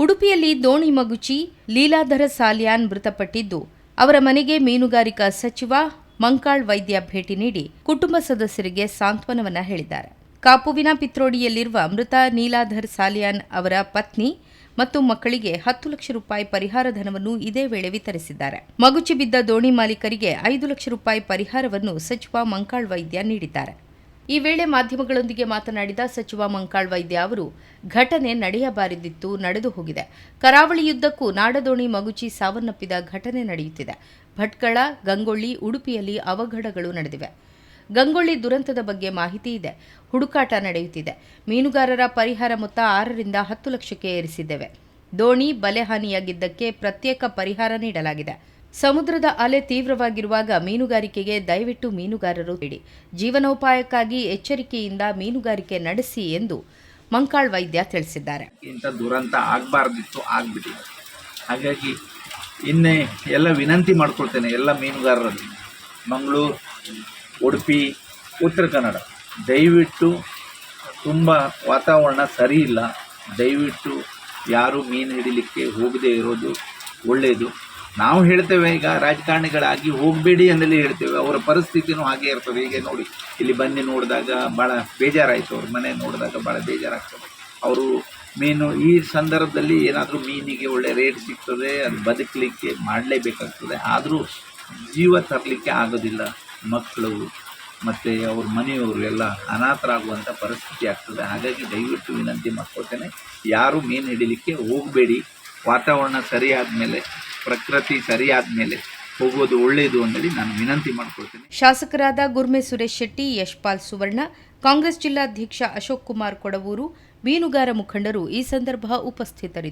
ಉಡುಪಿಯಲ್ಲಿ ದೋಣಿ ಮಗುಚಿ ಲೀಲಾಧರ ಸಾಲ್ಯಾನ್ ಮೃತಪಟ್ಟಿದ್ದು, ಅವರ ಮನೆಗೆ ಮೀನುಗಾರಿಕಾ ಸಚಿವ ಮಂಕಾಳ್ ವೈದ್ಯ ಭೇಟಿ ನೀಡಿ ಕುಟುಂಬ ಸದಸ್ಯರಿಗೆ ಸಾಂತ್ವನವನ್ನ ಹೇಳಿದ್ದಾರೆ. ಕಾಪುವಿನ ಪಿತ್ರೋಡಿಯಲ್ಲಿರುವ ಮೃತ ನೀಲಾಧರ್ ಸಾಲಿಯಾನ್ ಅವರ ಪತ್ನಿ ಮತ್ತು ಮಕ್ಕಳಿಗೆ ಹತ್ತು ಲಕ್ಷ ರೂಪಾಯಿ ಪರಿಹಾರ ಧನವನ್ನು ಇದೇ ವೇಳೆ ವಿತರಿಸಿದ್ದಾರೆ. ಮಗುಚಿ ಬಿದ್ದ ದೋಣಿ ಮಾಲೀಕರಿಗೆ ಐದು ಲಕ್ಷ ರೂಪಾಯಿ ಪರಿಹಾರವನ್ನು ಸಚಿವ ಮಂಕಾಳ್ ವೈದ್ಯ ನೀಡಿದ್ದಾರೆ. ಈ ವೇಳೆ ಮಾಧ್ಯಮಗಳೊಂದಿಗೆ ಮಾತನಾಡಿದ ಸಚಿವ ಮಂಕಾಳ್ ವೈದ್ಯ ಅವರು, ಘಟನೆ ನಡೆಯಬಾರದಿತ್ತು, ನಡೆದು ಹೋಗಿದೆ. ಕರಾವಳಿಯುದ್ದಕ್ಕೂ ನಾಡದೋಣಿ ಮಗುಚಿ ಸಾವನ್ನಪ್ಪಿದ ಘಟನೆ ನಡೆಯುತ್ತಿದೆ. ಭಟ್ಕಳ, ಗಂಗೊಳ್ಳಿ, ಉಡುಪಿಯಲ್ಲಿ ಅವಘಡಗಳು ನಡೆದಿವೆ. ಗಂಗೊಳ್ಳಿ ದುರಂತದ ಬಗ್ಗೆ ಮಾಹಿತಿ ಇದೆ. ಹುಡುಕಾಟ ನಡೆಯುತ್ತಿದೆ. ಮೀನುಗಾರರ ಪರಿಹಾರ ಮೊತ್ತ ಆರರಿಂದ ಹತ್ತು ಲಕ್ಷಕ್ಕೆ ಏರಿಸಿದ್ದೇವೆ. ದೋಣಿ ಬಲೆ ಹಾನಿಯಾಗಿದ್ದಕ್ಕೆ ಪ್ರತ್ಯೇಕ ಪರಿಹಾರ ನೀಡಲಾಗಿದೆ. ಸಮುದ್ರದ ಅಲೆ ತೀವ್ರವಾಗಿರುವಾಗ ಮೀನುಗಾರಿಕೆಗೆ ದಯವಿಟ್ಟು ಮೀನುಗಾರರು ಬೇಡಿ ಜೀವನೋಪಾಯಕ್ಕಾಗಿ ಎಚ್ಚರಿಕೆಯಿಂದ ಮೀನುಗಾರಿಕೆ ನಡೆಸಿ ಎಂದು ಮಂಕಾಳ್ ವೈದ್ಯ ತಿಳಿಸಿದ್ದಾರೆ. ಇಂಥ ದುರಂತ ಆಗಬಾರ್ದಿತ್ತು, ಆಗ್ಬಿಟ್ಟಿದೆ. ಹಾಗಾಗಿ ಇನ್ನೇ ಎಲ್ಲ ವಿನಂತಿ ಮಾಡ್ಕೊಳ್ತೇನೆ ಎಲ್ಲ ಮೀನುಗಾರರಲ್ಲಿ. ಮಂಗಳೂರು, ಉಡುಪಿ, ಉತ್ತರ ಕನ್ನಡ. ದಯವಿಟ್ಟು ತುಂಬ ವಾತಾವರಣ ಸರಿ ಇಲ್ಲ. ದಯವಿಟ್ಟು ಯಾರು ಮೀನು ಹಿಡಿಲಿಕ್ಕೆ ಹೋಗದೇ ಇರೋದು ಒಳ್ಳೆಯದು ನಾವು ಹೇಳ್ತೇವೆ ಈಗ ರಾಜಕಾರಣಿಗಳಾಗಿ ಹೋಗಬೇಡಿ ಅಂದಲೇ ಹೇಳ್ತೇವೆ. ಅವರ ಪರಿಸ್ಥಿತಿನೂ ಹಾಗೆ ಇರ್ತದೆ. ಹೀಗೆ ನೋಡಿ, ಇಲ್ಲಿ ಬಂದು ನೋಡಿದಾಗ ಭಾಳ ಬೇಜಾರಾಯಿತು. ಅವ್ರ ಮನೆ ನೋಡಿದಾಗ ಭಾಳ ಬೇಜಾರಾಗ್ತದೆ. ಅವರು ಮೀನು, ಈ ಸಂದರ್ಭದಲ್ಲಿ ಏನಾದರೂ ಮೀನಿಗೆ ಒಳ್ಳೆ ರೇಟ್ ಸಿಗ್ತದೆ, ಅದು ಬದುಕಲಿಕ್ಕೆ ಮಾಡಲೇಬೇಕಾಗ್ತದೆ. ಆದರೂ ಜೀವ ತರಲಿಕ್ಕೆ ಆಗೋದಿಲ್ಲ ಮಕ್ಕಳು ಮತ್ತು ಅವ್ರ ಮನೆಯವರು ಎಲ್ಲ ಅನಾಥರಾಗುವಂಥ ಪರಿಸ್ಥಿತಿ ಆಗ್ತದೆ. ಹಾಗಾಗಿ ದಯವಿಟ್ಟು ವಿನಂತಿ ಮಾಡ್ಕೊಳ್ತೇನೆ, ಯಾರು ಮೀನು ಹಿಡಿಲಿಕ್ಕೆ ಹೋಗಬೇಡಿ. ವಾತಾವರಣ ಸರಿಯಾದ ಮೇಲೆ ಪ್ರಕೃತಿ ಸರಿಯಾದ ಮೇಲೆ ಹೋಗೋದು ಒಳ್ಳೆಯದು ಅಂತೇಳಿ ನಾನು ವಿನಂತಿ ಮಾಡ್ಕೊಳ್ತೇನೆ. ಶಾಸಕರಾದ ಗುರ್ಮೆ ಸುರೇಶ್ ಶೆಟ್ಟಿ, ಯಶ್ಪಾಲ್ ಸುವರ್ಣ, ಕಾಂಗ್ರೆಸ್ ಜಿಲ್ಲಾಧ್ಯಕ್ಷ ಅಶೋಕ್ ಕುಮಾರ್ ಕೊಡವೂರು, ಮೀನುಗಾರ ಮುಖಂಡರು ಈ ಸಂದರ್ಭ ಉಪಸ್ಥಿತರಿದ್ದರು.